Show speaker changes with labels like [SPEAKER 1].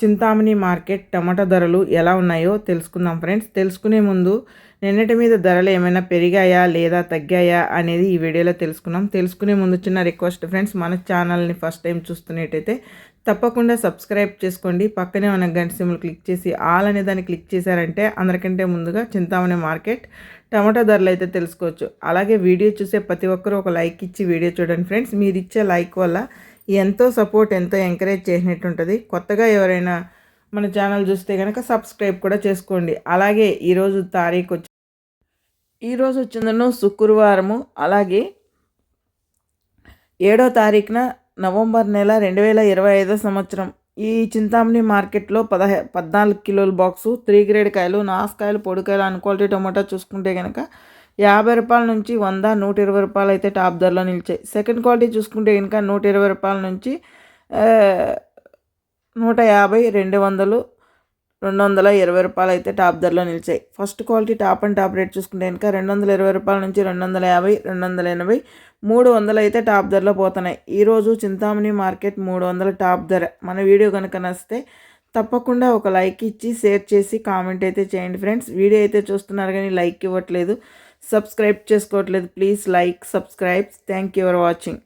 [SPEAKER 1] Chintamani market tomato ధరలు ఎలా ఉన్నాయో తెలుసుకుందాం ఫ్రెండ్స్. తెలుసుకునే ముందు నిన్నటి మీద ధరలు ఏమైనా పెరిగాయా లేదా తగ్గాయా అనేది ఈ వీడియోలో తెలుసుకున్నాం తెలుసుకునే ముందు చిన్న రిక్వెస్ట్ ఫ్రెండ్స్ మన ఛానల్ని ఫస్ట్ టైం చూస్తున్నట్టయితే తప్పకుండా సబ్స్క్రైబ్ చేసుకోండి. పక్కనే ఉన్న గంట సిమ్లు క్లిక్ చేసి ఆల్ అనే దాన్ని క్లిక్ చేశారంటే అందరికంటే ముందుగా చింతామణి మార్కెట్ టమాటా ధరలు అయితే తెలుసుకోవచ్చు. అలాగే వీడియో చూసే ప్రతి ఒక్కరూ ఒక లైక్ ఇచ్చి వీడియో చూడండి ఫ్రెండ్స్. మీరు ఇచ్చే లైక్ వల్ల ఎంతో సపోర్ట్ ఎంతో ఎంకరేజ్ చేసినట్టు ఉంటుంది కొత్తగా ఎవరైనా మన ఛానల్ చూస్తే కనుక సబ్స్క్రైబ్ కూడా చేసుకోండి. అలాగే ఈరోజు తారీఖు వచ్చి ఈరోజు వచ్చిందను శుక్రవారము. అలాగే ఏడో తారీఖున నవంబర్ నెల రెండు వేల ఇరవై ఐదో సంవత్సరం. ఈ చింతామణి మార్కెట్లో పదహే పద్నాలుగు కిలోల బాక్సు త్రీ గ్రేడ్ కాయలు నాసుకాయలు పొడికాయలు అన్క్వాలిటీ టొమాటో చూసుకుంటే కనుక యాభై రూపాయల నుంచి వంద నూట ఇరవై రూపాయలు అయితే టాప్ ధరలో నిలిచాయి. సెకండ్ క్వాలిటీ చూసుకుంటే ఇంకా నూట ఇరవై రూపాయల నుంచి నూట యాభై రెండు వందలు రెండు వందల ఇరవై రూపాయలు అయితే టాప్ ధరలో నిలిచాయి. First quality top and top rate చూసుకుంటే కనుక రెండు వందల ఇరవై రూపాయల నుంచి రెండు వందల యాభై రెండు వందల ఎనభై మూడు వందలు అయితే టాప్ ధరలో పోతున్నాయి. ఈరోజు చింతామణి మార్కెట్ మూడు వందల టాప్ ధర. మన వీడియో కనుక నచ్చితే తప్పకుండా ఒక లైక్ ఇచ్చి షేర్ చేసి కామెంట్ అయితే చేయండి ఫ్రెండ్స్. వీడియో అయితే చూస్తున్నారు కానీ లైక్ ఇవ్వట్లేదు. సబ్స్క్రైబ్ చేసుకోవట్లేదు please like subscribe thank you for watching